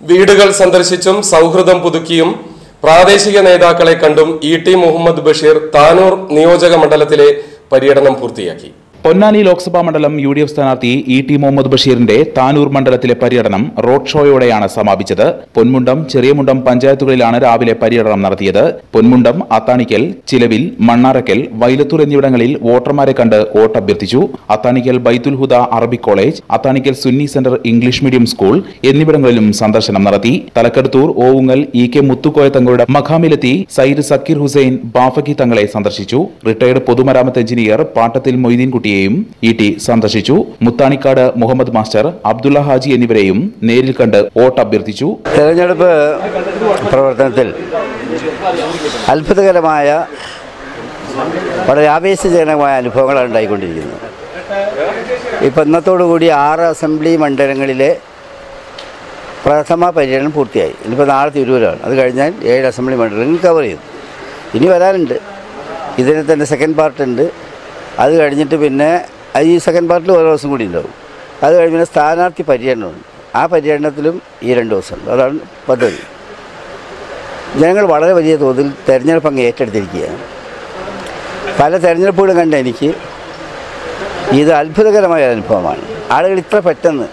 വീടുകൾ സന്ദർശിച്ചും സൗഹൃദം പുതുക്കിയും പ്രാദേശിക നേതാക്കളെ കണ്ടും ഇ ടി മുഹമ്മദ് ബഷീർ താനൂർ നിയോജക മണ്ഡലത്തിലെ പര്യടനം പൂർത്തിയാക്കി. പൊന്നാനി ലോക്സഭാ മണ്ഡലം യു ഡി എഫ് സ്ഥാനാർത്ഥി ഇ ടി മുഹമ്മദ് ബഷീറിന്റെ താനൂർ മണ്ഡലത്തിലെ പര്യടനം റോഡ് ഷോയോടെയാണ് സമാപിച്ചത്. പൊന്മുണ്ടം ചെറിയമുണ്ടം പഞ്ചായത്തുകളിലാണ് രാവിലെ പര്യടനം നടത്തിയത്. പൊന്മുണ്ടം അത്താണിക്കൽ ചിലവിൽ മണ്ണാറക്കൽ വൈലത്തൂർ എന്നിവിടങ്ങളിൽ വോട്ടർമാരെ കണ്ട് വോട്ട് അഭ്യർത്ഥിച്ചു Athanikkal Baithul Huda Arabic college Athanikkal Sunni centre English medium school എന്നിവിടങ്ങളിലും സന്ദർശനം നടത്തി. തലക്കടുത്തൂർ ഓവുങ്ങൽ ഇ കെ മുത്തുക്കോയ തങ്ങളുടെ മഖാമിലെത്തി സയ്യിദ് സക്കീർ ഹുസൈൻ ബാഫക്കി തങ്ങളെ സന്ദർശിച്ചു. റിട്ടയർഡ് പൊതുമരാമത്ത് എഞ്ചിനീയർ പാട്ടത്തിൽ മൊയ്തീൻകുട്ടിയെയും ഇ ടി സന്ദർശിച്ചു. മുത്താണിക്കാട് മുഹമ്മദ് മാസ്റ്റർ അബ്ദുള്ള ഹാജി എന്നിവരെയും നേരിൽ കണ്ട് വോട്ട് അഭ്യർത്ഥിച്ചു. തെരഞ്ഞെടുപ്പ് പ്രവർത്തനത്തിൽ അത്ഭുതകരമായ വളരെ ആവേശജനകമായ അനുഭവങ്ങളാണ് ഉണ്ടായിക്കൊണ്ടിരിക്കുന്നത്. ഇപ്പം ഇന്നത്തോടുകൂടി ആറ് അസംബ്ലി മണ്ഡലങ്ങളിലെ പ്രഥമ പര്യടനം പൂർത്തിയായി. ഇനിയിപ്പോൾ നാളെ തിരൂരാണ്. അത് കഴിഞ്ഞാൽ ഏഴ് അസംബ്ലി മണ്ഡലങ്ങൾ കവർ ചെയ്തു ഇനി വരാനുണ്ട്. ഇതിന് തന്നെ സെക്കൻഡ് പാർട്ട് ഉണ്ട്. അത് കഴിഞ്ഞിട്ട് പിന്നെ ഈ സെക്കൻഡ് പാർട്ടിൽ ഓരോ ദിവസം കൂടി ഉണ്ടാവും. അത് കഴിഞ്ഞ് സ്ഥാനാർത്ഥി പര്യടനമുണ്ട് ആ പര്യടനത്തിലും ഈ രണ്ട് ദിവസമുണ്ട് അതാണ് പദ്ധതി. ജനങ്ങൾ വളരെ വലിയ തോതിൽ തെരഞ്ഞെടുപ്പ് അങ്ങ് ഏറ്റെടുത്തിരിക്കുകയാണ്. പല തെരഞ്ഞെടുപ്പുകളും കണ്ട എനിക്ക് ഇത് അത്ഭുതകരമായ അനുഭവമാണ്. ആളുകൾ ഇത്ര പെട്ടെന്ന്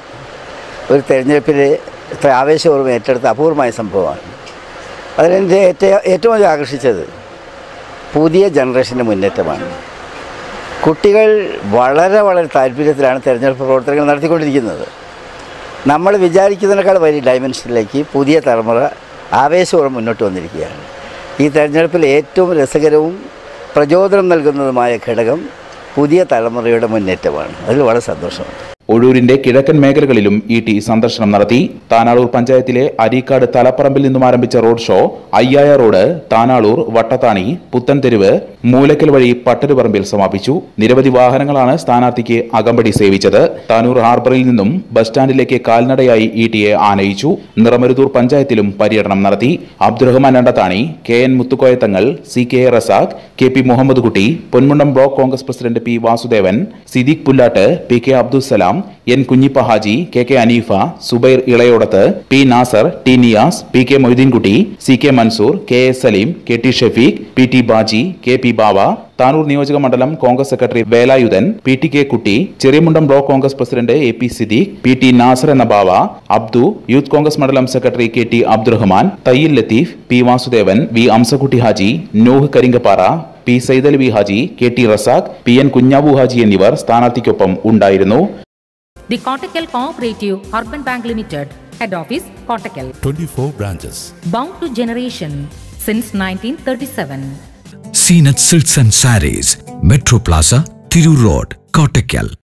ഒരു തെരഞ്ഞെടുപ്പിൽ ഇത്ര ആവേശപൂർവം ഏറ്റെടുത്ത അപൂർവമായ സംഭവമാണ്. അതിലെന്റെ ഏറ്റവും ഏറ്റവും ആകർഷിച്ചത് പുതിയ ജനറേഷന്റെ മുന്നേറ്റമാണ്. കുട്ടികൾ വളരെ വളരെ താല്പര്യത്തിലാണ് തിരഞ്ഞെടുപ്പ് പ്രവർത്തനങ്ങൾ നടത്തിക്കൊണ്ടിരിക്കുന്നത്. നമ്മൾ വിചാരിക്കുന്നതിനേക്കാൾ വലിയ ഡയമെൻഷനിലേക്ക് പുതിയ തലമുറ ആവേശപൂർവം മുന്നോട്ട് വന്നിരിക്കുകയാണ്. ഈ തെരഞ്ഞെടുപ്പിൽ ഏറ്റവും രസകരവും പ്രചോദനം നൽകുന്നതുമായ ഘടകം പുതിയ തലമുറയുടെ മുന്നേറ്റമാണ്. അതിൽ വളരെ സന്തോഷമുണ്ട്. ഒഴൂരിന്റെ കിഴക്കൻ മേഖലകളിലും ഇ ടി സന്ദർശനം നടത്തി. താനാളൂർ പഞ്ചായത്തിലെ അരീക്കാട് തലപ്പറമ്പിൽ നിന്നും ആരംഭിച്ച റോഡ് ഷോ അയ്യായ റോഡ് താനാളൂർ വട്ടത്താണി പുത്തൻതെരുവ് മൂലക്കൽ വഴി പട്ടരുപറമ്പിൽ സമാപിച്ചു. നിരവധി വാഹനങ്ങളാണ് സ്ഥാനാർത്ഥിക്ക് അകമ്പടി സേവിച്ചത്. താനൂർ ഹാർബറിൽ നിന്നും ബസ് സ്റ്റാൻഡിലേക്ക് കാൽനടയായി ഇ ടിയെ ആനയിച്ചു. നിറമരുതൂർ പഞ്ചായത്തിലും പര്യടനം നടത്തി. Abdurahman Andathani K N Muthukoya Thangal C K A Razak K P Muhammad Kutty Ponmundam block Congress president P Vasudevan Siddique Pullat P K Abdussalam N Kunhippa Haji K K Aneefa Zubair Elayodath P Nasar T Niyas P K Moideenkutty C K Mansoor K S Saleem K T Shefeeq P T Baji K P Bava Tanur നിയോജക മണ്ഡലം Congress secretary Velayudhan P T K Kutty Cheriyamundam block Congress president A P Siddique P T Nasar എന്ന Bava Abdu youth Congress മണ്ഡലം secretary K T Abdurahman Thayyil Latheef P Vasudevan V Amsakutty Haji Nooh Karinkappara P Saidal V Haji K T Razak P N Kunhabu Haji എന്നിവർ സ്ഥാനാർത്ഥിക്കൊപ്പം ഉണ്ടായിരുന്നു. The Kottakkal Cooperative Urban Bank Limited, Head Office, Kottakkal. 24 branches. Bound to generation since 1937. Seen at Silks and Saris, Metro Plaza, Thiru Road, Kottakkal.